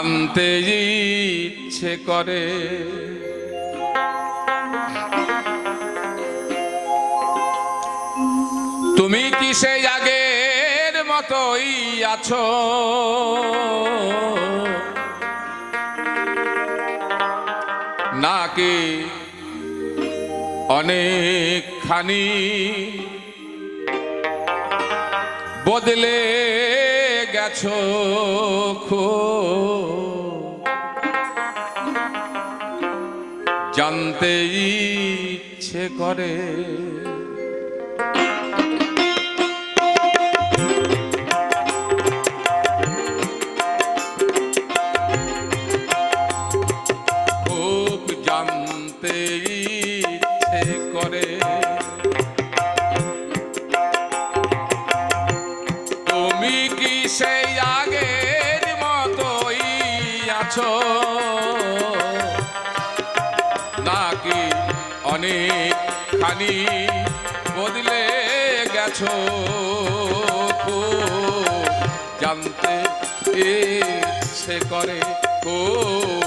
জানতে ইচ্ছে করে। তুমি কি সেই আগের মতোই আছো? নাকি অনেকখানি বদলে গেছো জানতে ইচ্ছে করে সেই আগের মতোই আছো। নাকি অনেকখানি বদলে গেছো জানতে ইচ্ছে করে খুব।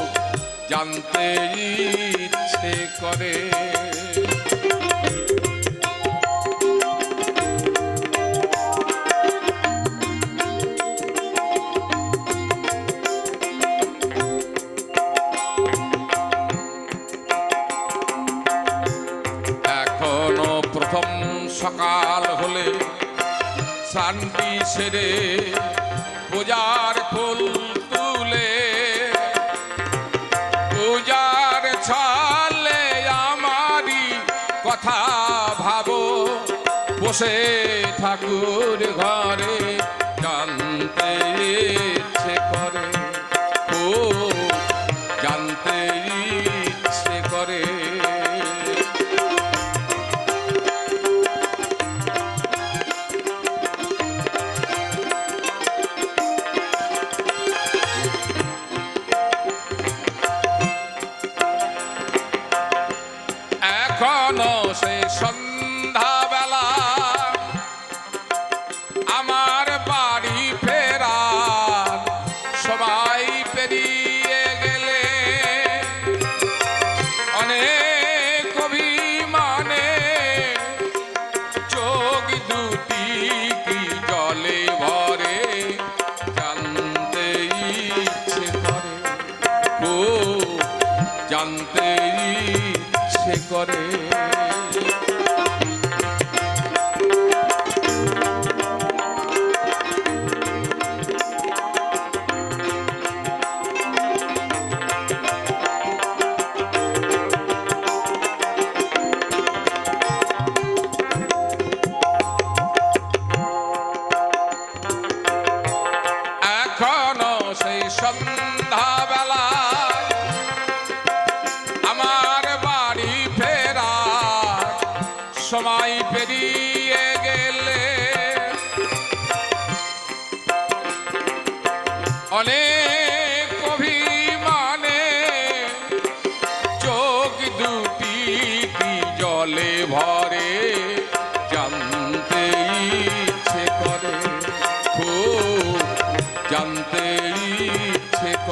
জানতে ইচ্ছে করে সকাল হলে শান্তি সেরে পূজার ফুল তুলে। পূজার ছালে আমারই কথা ভাবো। বসে ঠাকুর ঘরে জানতে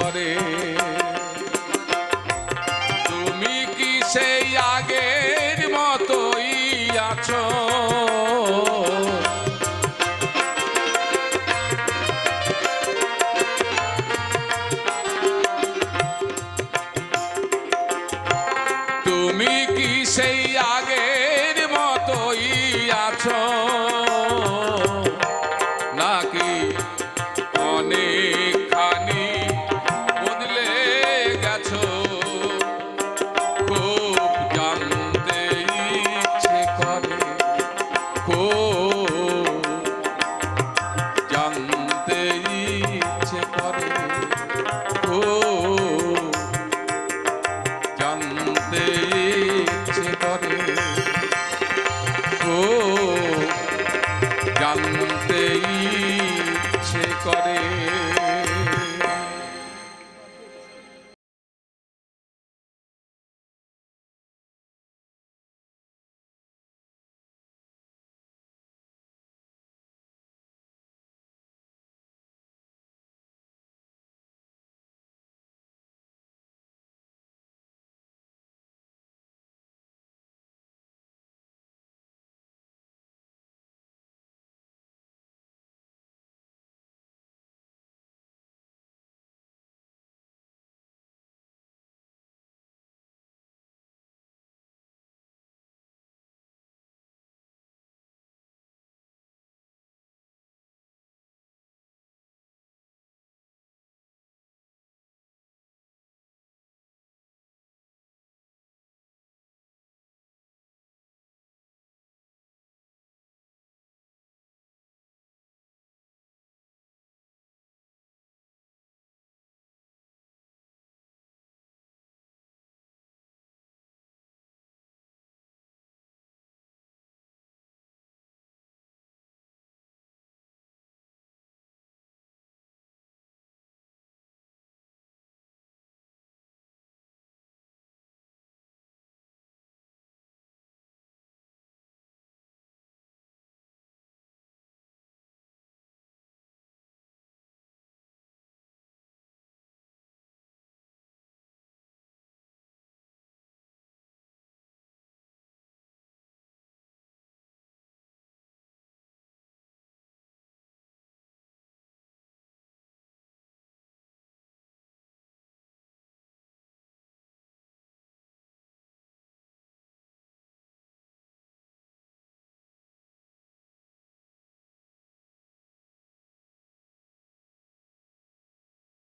করে cool.